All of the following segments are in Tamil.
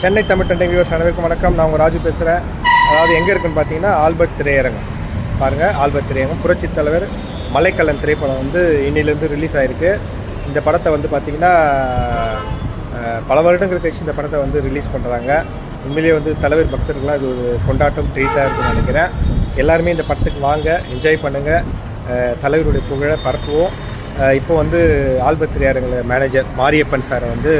சென்னை தமிழ் டெண்டிங் வியூஸ் அனைவருக்கும் வணக்கம். நான் உங்கள் ராஜு பேசுகிறேன் அதாவது எங்கே இருக்குன்னு பார்த்தீங்கன்னா ஆல்பர்ட் திரையரங்கம். பாருங்கள் ஆல்பர்ட் திரையரங்கம். புரட்சித் தலைவர் மலைக்கல்லன் திரைப்படம் வந்து இன்னிலேருந்து ரிலீஸ் ஆகிருக்கு இந்த படத்தை வந்து பார்த்தீங்கன்னா பல வருடங்கள் கழிச்சு இந்த படத்தை வந்து ரிலீஸ் பண்ணுறாங்க உண்மையிலேயே வந்து தலைவர் பக்தர்கள்லாம் இது ஒரு கொண்டாட்டம் ட்ரீட்டாக இருக்குன்னு நினைக்கிறேன். எல்லாருமே இந்த படத்துக்கு வாங்க என்ஜாய் பண்ணுங்கள் தலைவருடைய புகழை பரப்புவோம். இப்போ வந்து ஆல்பர்ட் மேனேஜர் மாரியப்பன் சாரை வந்து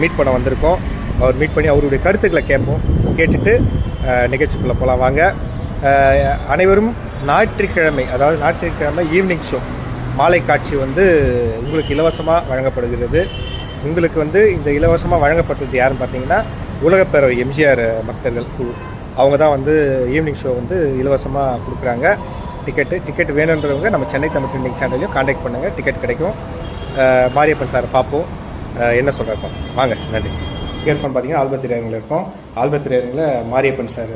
மீட் பண்ண வந்திருக்கோம். அவர் மீட் பண்ணி அவருடைய கருத்துக்களை கேட்போம். கேட்டுட்டு நிகழ்ச்சிக்குள்ளே போகலாம் வாங்க. அனைவரும் ஞாயிற்றுக்கிழமை அதாவது ஞாயிற்றுக்கிழமை ஈவினிங் ஷோ மாலை காட்சி வந்து உங்களுக்கு இலவசமாக வழங்கப்படுகிறது. உங்களுக்கு வந்து இந்த இலவசமாக வழங்கப்பட்டது யாருன்னு பார்த்தீங்கன்னா உலகப்பேரவை எம்ஜிஆர் பக்தர்கள் குழு. அவங்க தான் வந்து ஈவினிங் ஷோ வந்து இலவசமாக கொடுக்குறாங்க. டிக்கெட்டு டிக்கெட் வேணுன்றவங்க நம்ம சென்னை தமிழ் ட்ரெண்டிங் சேனல்லையும் காண்டாக்ட் பண்ணுங்கள் டிக்கெட் கிடைக்கும். மாரியப்பன் சாரை பார்ப்போம். என்ன சொல்கிறாரு வாங்க நன்றி. இங்கே இருக்கோம் பார்த்தீங்கன்னா ஆல்பத் திரையரங்கில் இருக்கோம். ஆல்பத் திரையரங்கில் மாரியப்பன் சார்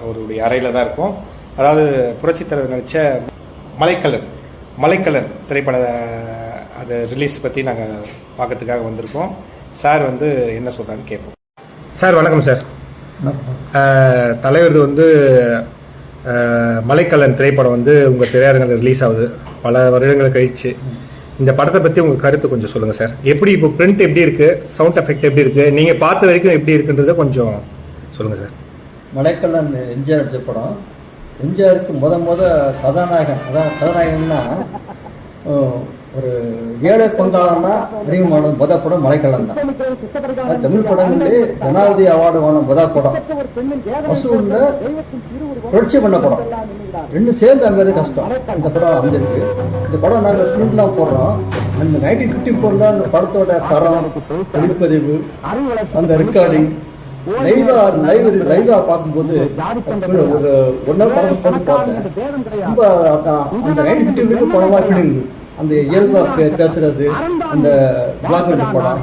அவருடைய அறையில் தான் இருக்கும். அதாவது புரட்சித் தலைவர் நடித்த மலைக்கலர் மலைக்கலர் திரைப்பட அது ரிலீஸ் பற்றி நாங்கள் பார்க்கறதுக்காக வந்திருக்கோம். சார் வந்து என்ன சொல்கிறான்னு கேட்போம். சார் வணக்கம் சார். தலைவரது வந்து மலைக்கல்லன் திரைப்படம் வந்து உங்கள் திரையரங்கில் ரிலீஸ் ஆகுது. பல வருடங்கள் கழிச்சு. இந்த படத்தை பற்றி உங்கள் கருத்து கொஞ்சம் சொல்லுங்கள் சார் எப்படி இப்போ பிரிண்ட் எப்படி இருக்குது சவுண்ட் எஃபெக்ட் எப்படி இருக்குது நீங்கள் பார்த்த வரைக்கும் எப்படி இருக்குன்றதை கொஞ்சம் சொல்லுங்கள் சார் மலைக்கல்லன் எம்ஜிஆர் திரைப்படம் படம். எம்ஜிஆருக்கு முத முத கதாநாயகன் அதான் கதாநாயகன்னா ஒரு ஏழை பங்காளன்னா அறிமுகமான முத படம் மலைக்கல்லன் தான். தமிழ் படங்களே ஜனாதிபதி அவார்டு வாங்கின முத படம். வசூல்ல புரட்சி பண்ண படம். ரெண்டும் சேர்ந்து அமைவது கஷ்டம். இந்த படம் அமைஞ்சிருக்கு. இந்த படம் நாங்கள் பிரிண்ட்லாம் போடுறோம். அந்த நைன்டீன் ஃபிஃப்டி ஃபோரில் அந்த படத்தோட தரம் ஒளிப்பதிவு அந்த ரெக்கார்டிங் லைவா லைவ் லைவா பார்க்கும்போது ஒரு ஒன் ஹவர் படம் போட்டு பார்த்தேன். ரொம்ப அந்த- நைன்டீன் ஃபிஃப்டி படமாக படமா அந்த இயல்பா பே- பேசுறது அந்த பிளாக் அண்ட் படம்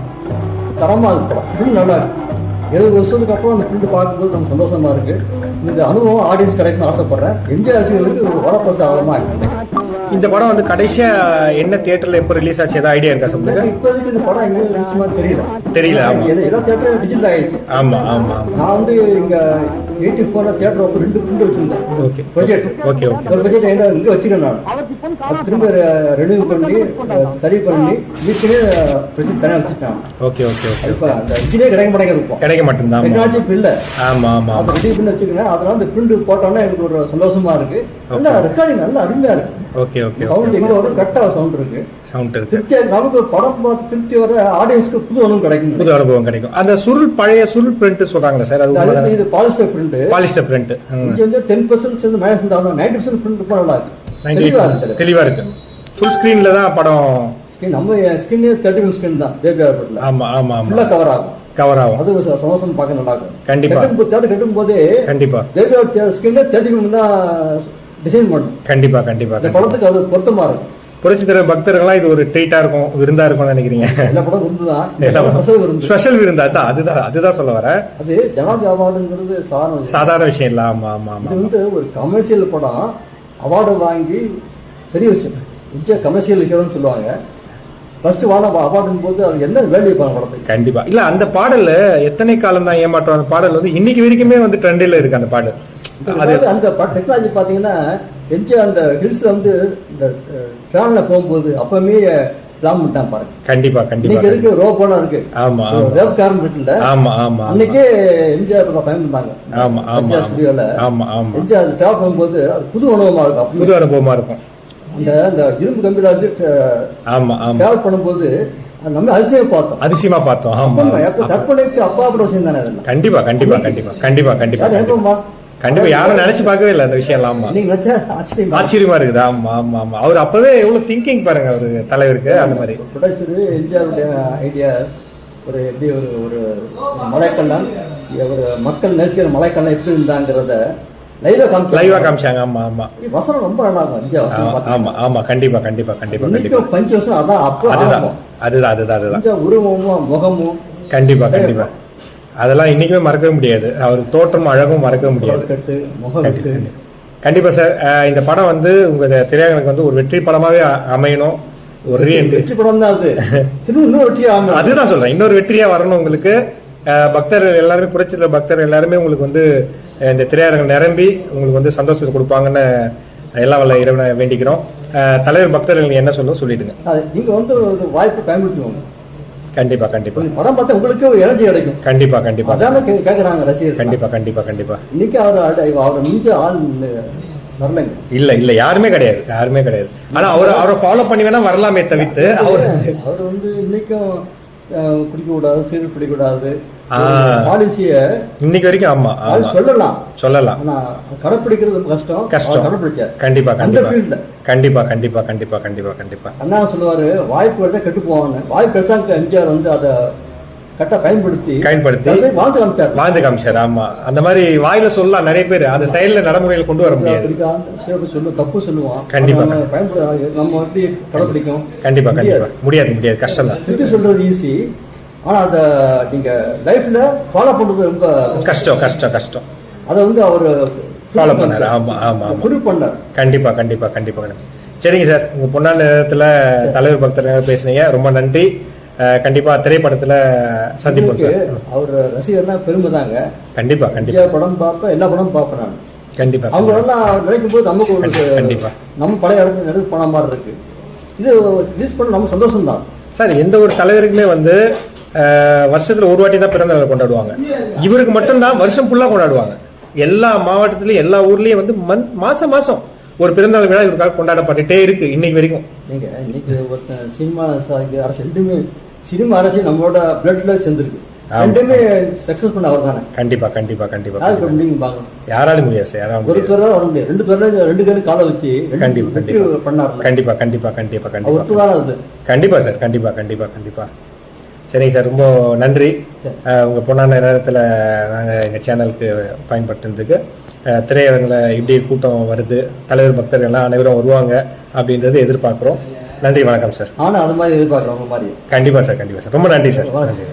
தரமா இருக்கு படம் ஃபுல் நல்லா இருக்கு. எழுபது வருஷத்துக்கு அப்புறம் அந்த பிரிண்ட் பார்க்கும்போது நமக்கு சந்தோஷமா இருக்கு. இந்த அனுபவம் ஆடியன்ஸ் கிடைக்கணும்னு ஆசைப்படுறேன். எம்ஜிஆர் ரசிகர்களுக்கு ஒரு வரப்பிரசாதமா இருக்கு. இந்த படம் வந்து கடைசியாக என்ன தியேட்டரில் எப்போ ரிலீஸ் ஆச்சு? ஏதாவது ஐடியா இருக்கா சொல்லுங்க இப்போதைக்கு இந்த படம் எங்க ரிலீஸ் தெரியல. தெரியல, ஆமா. எல்லா- எல்லா தேட்டரும் டிஜிட்டல் ஆயிடுச்சு. ஆமாம் ஆமாம் நான் வந்து இங்க எயிட்டி ஃபோர்ல தியேட்டர் ஓப்பன் ரெண்டு பிரிண்ட் வச்சிருந்தேன். ஓகே ப்ரொஜெக்ட் ஓகே ஓகே ஒரு ப்ரொஜெக்ட் என்ன இங்க வச்சிருக்கேன் நான். அது திரும்ப ரெனியூ பண்ணி சரி பண்ணி வீட்டிலே ப்ரொஜெக்ட் தனியாக வச்சுட்டேன் ஓகே ஓகே ஓகே இப்போ அந்த இன்ஜினே கிடைக்க மாட்டேங்குது இப்போ. கிடைக்க மாட்டேங்குது டெக்னாலஜி இப்போ இல்லை ஆமாம் ஆமாம் அதை ரெடி பண்ணி வச்சுக்கிறேன் அதனால அந்த பிரிண்ட் போட்டோம்னா எனக்கு ஒரு சந்தோஷமா இருக்கு. நல்லா ரெக்கார்டிங் நல்லா அருமையா இருக்கு. ஓகே ஓகே சவுண்ட் எங்க வரும்? கரெக்டாக சவுண்ட் இருக்கு. சவுண்ட் இருக்கு. திருப்தியா நமக்கு படம் பார்த்து திருப்தி வர ஆடியன்ஸ்க்கு புது அனுபவம் கிடைக்கும் புது அனுபவம் கிடைக்கும். அந்த சுருள் பழைய சுருள் பிரிண்ட் சொல்றாங்களா சார் அது இது பாலிஸ்டர் பிரிண்ட் பாலிஸ்டர் பிரிண்ட் இங்க வந்து டென் பர்சன்ட் சேர்ந்து மைனஸ் இருந்தாலும் நைன்டி பர்சன்ட் பிரிண்ட் ரொம்ப நல்லா இருக்கு நைன்டி தெளிவா இருக்கு. ஃபுல் ஸ்கிரீன்ல தான் படம் ஸ்கின் நம்ம ஸ்கின் தேர்ட்டி மினிட் ஸ்கின் தான். பேபி ஆர்பட்ல ஆமா ஆமா ஆமா. ஃபுல்லா கவர் ஆகும். கவர் ஆகும். அது சந்தோஷம் பார்க்க நல்லா இருக்கும். கண்டிப்பா. கட்டும் போது தேட்டர் கட்டும் போதே கண்டிப்பா பேபி ஆர்ட் ஸ்கின்ல தேர்ட்டி மினிட் தான் டிசைன் பண்ணும் கண்டிப்பா கண்டிப்பா இந்த. படத்துக்கு அது பொருத்தமா இருக்கும் புரட்சி தர பக்தர்கள்லாம் இது ஒரு ட்ரீட்டா இருக்கும் விருந்தா இருக்கும்னு நினைக்கிறீங்க? எல்லா படம் விருந்து தான் இந்த படம் ஸ்பெஷல் விருந்து. அதான் அதுதான் அதுதான் சொல்ல வரேன் அது ஜனாதி அவார்டுங்கிறது சாதாரண. சாதாரண விஷயம் இல்ல ஆமா ஆமா ஆமா இது வந்து ஒரு கமர்ஷியல் படம். அவார்டு வாங்கி பெரிய விஷயம். எம்ஜிஆர் கமர்ஷியல் ஹீரோன்னு சொல்லுவாங்க. ஃபர்ஸ்ட் வாங்க அவார்டுன்னு போது அது என்ன வேல்யூ பண்ண படத்துக்கு? கண்டிப்பா. இல்ல அந்த பாடல்ல எத்தனை காலம் தான் ஏமாற்றம்? பாடல் வந்து இன்னைக்கு வரைக்குமே வந்து ட்ரெண்டில் இருக்கு அந்த பாடல். அதாவது அந்த டெக்னாலஜி பார்த்தீங்கன்னா எம்ஜிஆர் அந்த ஹில்ஸ்ல வந்து இந்த ட்ராவலில் போகும்போது அப்பவுமே பிளான் பண்ணிட்டான் பாருங்க. கண்டிப்பா கண்டிப்பா இன்னைக்கு இருக்கு ரோபோலாம் இருக்கு? ஆமா ரேப் காரம் இருக்குல்ல? ஆமா ஆமா. அன்னைக்கே எம்ஜிஆர் தான் பயன் பண்ணாங்க ஆமா ஆமா. ஸ்டுடியோல ஆமா ஆமா. எம்ஜிஆர் டிராவல் பண்ணும்போது அது புது அனுபவமா இருக்கும். புது அனுபவமா இருக்கும். அந்த அந்த இரும்பு கம்பியில வந்து ஆமா ஆமா. டிராவல் பண்ணும்போது நம்ம அதிசயம் பார்த்தோம். அதிசயமா பார்த்தோம். ஆமா கற்பனைக்கு அப்பா கூட விஷயம் தானே கண்டிப்பா கண்டிப்பா கண்டிப்பா கண்டிப்பா கண்டிப்பா. கண்டிப்பா யாரும் நினைச்சு பார்க்கவே இல்லை அந்த விஷயம் ஆமா. ஆச்சரியம் இருக்குது. ஆமா ஆமா ஆமா. அவர் அப்பவே எவ்வளவு திங்கிங் பாருங்க அவரு தலைவருக்கு அந்த மாதிரி. ப்ரொடியூசர் எம்ஜிஆருடைய ஐடியா ஒரு எப்படி ஒரு ஒரு மலைக்கண்ணன் ஒரு மக்கள் நேசிக்கிற மலைக்கண்ணன் எப்படி இருந்தாங்கிறத லைவா காமிக்க லைவா காமிச்சாங்க. ஆமா ஆமா. வசனம் ரொம்ப நல்லா இருக்கும். எம்ஜிஆர் வசனம் ஆமா, ஆமா கண்டிப்பா கண்டிப்பா கண்டிப்பா கண்டிப்பா. பஞ்சு வசனம் அதான் அப்போ அதுதான். அதுதான் அதுதான் அதுதான். உருவமும் முகமும். கண்டிப்பா கண்டிப்பா. அதெல்லாம் இன்னைக்குமே மறக்கவே முடியாது. அவர் தோற்றம் அழகும் மறக்கவே முடியாது. கண்டிப்பா, சார். இந்த படம் வந்து உங்க திரையரங்குக்கு வந்து ஒரு வெற்றி படமாவே அமையணும். ஒரு. வெற்றி படம் தான் அது. திரும்ப இன்னும் வெற்றி ஆகும் அதுதான் சொல்றேன். இன்னொரு வெற்றியா வரணும் உங்களுக்கு. பக்தர்கள் எல்லாருமே புரட்சித்தலைவர் பக்தர் எல்லாருமே உங்களுக்கு வந்து இந்த திரையரங்கம் நிரம்பி உங்களுக்கு வந்து சந்தோஷத்தை கொடுப்பாங்கன்னு எல்லாம் வல்ல இறைவனை வேண்டிக்கிறோம். தலைவர் பக்தர்கள் என்ன சொல்லும் சொல்லிடுங்க. நீங்க வந்து வாய்ப்பு பயன்படுத்துவாங்க கண்டிப்பா கண்டிப்பா. படம் பார்த்தா உங்களுக்கு ஒரு எனர்ஜி கிடைக்கும். கண்டிப்பா கண்டிப்பா. அதான கேக்குறாங்க ரசிகர்கள். கண்டிப்பா கண்டிப்பா கண்டிப்பா. இன்னைக்கு அவர் அவரை மிஞ்ச ஆள் வரலைங்க. இல்ல இல்ல யாருமே கிடையாது யாருமே கிடையாது. ஆனா அவர் அவரை ஃபாலோ பண்ணி வேணா வரலாமே தவிர்த்து அவர் அவர் வந்து இன்னைக்கும் அஹ், குடிக்க கூடாது சீரல் குடிக்க கூடாது ஆ. பாலிசிய இன்னைக்கு வரைக்கும் ஆமா சொல்லலாம். சொல்லலாம். ஆனா கடைப்பிடிக்கிறது கஷ்டம். கஷ்டம். கடைப்பிடிச்சார். கண்டிப்பா அந்த கண்டிப்பா. ஃபீல்ட்ல கண்டிப்பா கண்டிப்பா கண்டிப்பா கண்டிப்பா கண்டிப்பா. அண்ணா சொல்லுவாரு வாய்ப்பு எடுத்தா கெட்டு போவான்னு. வாய்ப்பு எடுத்தா எம்ஜிஆர் வந்து அதை கரெக்டா பயன்படுத்தி பயன்படுத்தி வாழ்ந்து காமிச்சார். வாழ்ந்து காமிச்சார் ஆமா. அந்த மாதிரி வாயில சொல்லலாம் நிறைய பேர். அந்த செயல்ல நடைமுறையில கொண்டு வர முடியாது. பிடிக்காம சிறப்பு சொல்லு தப்பு சொல்லுவான். கண்டிப்பா. அதை நம்ம எப்படி கடைப்பிடிக்கும்? கண்டிப்பா கண்டிப்பா. முடியாது. முடியாது கஷ்டம் தான் சொல்றது ஈஸி ஆனா அத நீங்க லைஃப்ல ஃபாலோ பண்றது ரொம்ப கஷ்டம். கஷ்டம் கஷ்டம் அதை வந்து அவர் Follow பண்ணாரு. ஆமா, ஆமா, ஆமா. ப்ரூவ் பண்ணார். கண்டிப்பா கண்டிப்பா கண்டிப்பா. கண்டிப்பா. சரிங்க சார். உங்க பொன்னாள் நேரத்துல தலைவர் பக்தர் பேசுனீங்க. ரொம்ப நன்றி. அஹ், கண்டிப்பா திரைப்படத்துல சந்திப்போம் சார். அவர் ரசிகர்னா பெருமை தாங்க கண்டிப்பா கண்டிப்பா. எம்ஜிஆர் படம் பார்ப்பேன் எல்லா படமும் பார்ப்பேன் நான் கண்டிப்பா. அவங்க எல்லாம் நினைக்கும் போது நமக்கு ஒரு கண்டிப்பா, கண்டிப்பா. நம்ம பழைய இடத்துல எடுத்து போன மாதிரி இருக்கு. இது ரிலீஸ் பண்ண நம்ம சந்தோஷம் தான் சார் எந்த ஒரு தலைவருக்குமே வந்து வருஷத்துல ஒரு வாட்டி தான் பிறந்த நாள் கொண்டாடுவாங்க. இவருக்கு மட்டும்தான் வருஷம் ஃபுல்லா கொண்டாடுவாங்க. எல்லா மாவட்டத்திலயும் எல்லா ஊர்லயும் வந்து மந்த் மாசம் மாசம் ஒரு பிறந்தநாள் விழா இவருக்காக கொண்டாடப்பட்டுட்டே இருக்கு இன்னைக்கு வரைக்கும். நீங்க இன்னைக்கு ஒருத்தன் சினிமா அரசு ரெண்டுமே சினிமா அரசு நம்மளோட பிளட்ல சேர்ந்துருக்கு. ரெண்டுமே சக்சஸ் பண்ண அவர் தானே கண்டிப்பா கண்டிப்பா கண்டிப்பா. யாருக்கு. நீங்க பார்க்கணும் யாராலும் முடியாது சார் யாராலும் ஒரு துறை வர முடியாது. ரெண்டு துறையில ரெண்டு பேரும் காலை வச்சு கண்டிப்பா, கண்டிப்பா. பண்ணார்ல. கண்டிப்பா கண்டிப்பா கண்டிப்பா கண்டிப்பா. ஒருத்தர் தான் அது? கண்டிப்பா சார் கண்டிப்பா கண்டிப்பா கண்டிப்பா. சரிங்க சார் ரொம்ப நன்றி. சரி. அஹ், உங்க பொண்ணான நேரத்தில் நாங்கள் எங்கள் சேனலுக்கு பயன்படுத்தினதுக்கு அஹ், திரையரங்கில் இப்படி கூட்டம் வருது தலைவர் பக்தர்கள் எல்லாம் அனைவரும் வருவாங்க அப்படின்றது எதிர்பார்க்குறோம். நன்றி வணக்கம் சார். நானும் அது மாதிரி எதிர்பார்க்குறேன் உங்க மாதிரி. கண்டிப்பா சார் கண்டிப்பா சார். ரொம்ப நன்றி சார். நன்றி.